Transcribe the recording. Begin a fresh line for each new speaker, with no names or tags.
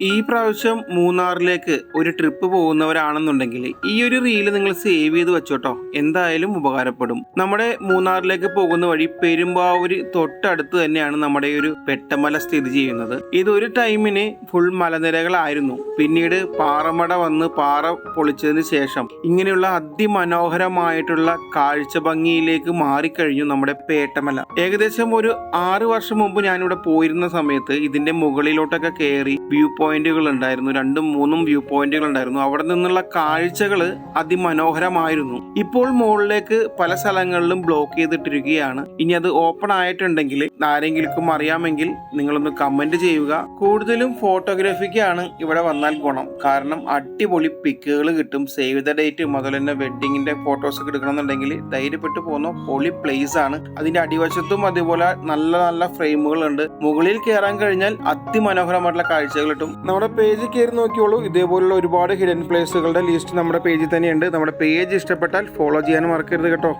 ഈ പ്രാവശ്യം മൂന്നാറിലേക്ക് ഒരു ട്രിപ്പ് പോകുന്നവരാണെന്നുണ്ടെങ്കിൽ ഈ ഒരു റീൽ നിങ്ങൾ സേവ് ചെയ്ത് വെച്ചോട്ടോ. എന്തായാലും ഉപകാരപ്പെടും. നമ്മുടെ മൂന്നാറിലേക്ക് പോകുന്ന വഴി പെരുമ്പാവൂര് തൊട്ടടുത്ത് തന്നെയാണ് നമ്മുടെ ഒരു പെട്ടമല സ്ഥിതി ചെയ്യുന്നത്. ഇതൊരു ടൈമിന് ഫുൾ മലനിരകളായിരുന്നു. പിന്നീട് പാറമട വന്ന് പാറ പൊളിച്ചതിന് ശേഷം ഇങ്ങനെയുള്ള അതിമനോഹരമായിട്ടുള്ള കാഴ്ച ഭംഗിയിലേക്ക് മാറിക്കഴിഞ്ഞു നമ്മുടെ പേട്ടമല. ഏകദേശം ഒരു ആറ് വർഷം മുമ്പ് ഞാനിവിടെ പോയിരുന്ന സമയത്ത് ഇതിന്റെ മുകളിലോട്ടൊക്കെ കയറി വ്യൂ പോയിന്റുകൾ ഉണ്ടായിരുന്നു രണ്ടും മൂന്നും വ്യൂ പോയിന്റുകൾ ഉണ്ടായിരുന്നു. അവിടെ നിന്നുള്ള കാഴ്ചകൾ അതിമനോഹരമായിരുന്നു. ഇപ്പോൾ മുകളിലേക്ക് പല സ്ഥലങ്ങളിലും ബ്ലോക്ക് ചെയ്തിട്ടിരിക്കുകയാണ്. ഇനി അത് ഓപ്പൺ ആയിട്ടുണ്ടെങ്കിൽ ആരെങ്കിലും അറിയാമെങ്കിൽ നിങ്ങളൊന്ന് കമന്റ് ചെയ്യുക. കൂടുതലും ഫോട്ടോഗ്രാഫിക്കാണ് ഇവിടെ വന്നാൽ ഗുണം. കാരണം അടിപൊളി പിക്കുകൾ കിട്ടും. സേവ് ദ ഡേറ്റ് അതുപോലെ തന്നെ വെഡിങ്ങിന്റെ ഫോട്ടോസ് ഒക്കെ എടുക്കണമെന്നുണ്ടെങ്കിൽ ധൈര്യപ്പെട്ട് പോകുന്ന പൊളി പ്ലേസ് ആണ്. അതിന്റെ അടിവശത്തും അതുപോലെ നല്ല നല്ല ഫ്രെയിമുകൾ ഉണ്ട് മുകളിൽ കയറാൻ കഴിഞ്ഞാൽ അതിമനോഹരമായിട്ടുള്ള കാഴ്ചകൾ കിട്ടും നമ്മുടെ പേജിൽ കയറി നോക്കിയോളൂ. ഇതേപോലുള്ള ഒരുപാട് ഹിഡൻ പ്ലേസുകളുടെ ലിസ്റ്റ് നമ്മുടെ പേജിൽ തന്നെയുണ്ട്. നമ്മുടെ പേജ് ഇഷ്ടപ്പെട്ടാൽ ഫോളോ ചെയ്യാനും മറക്കരുത് കേട്ടോ.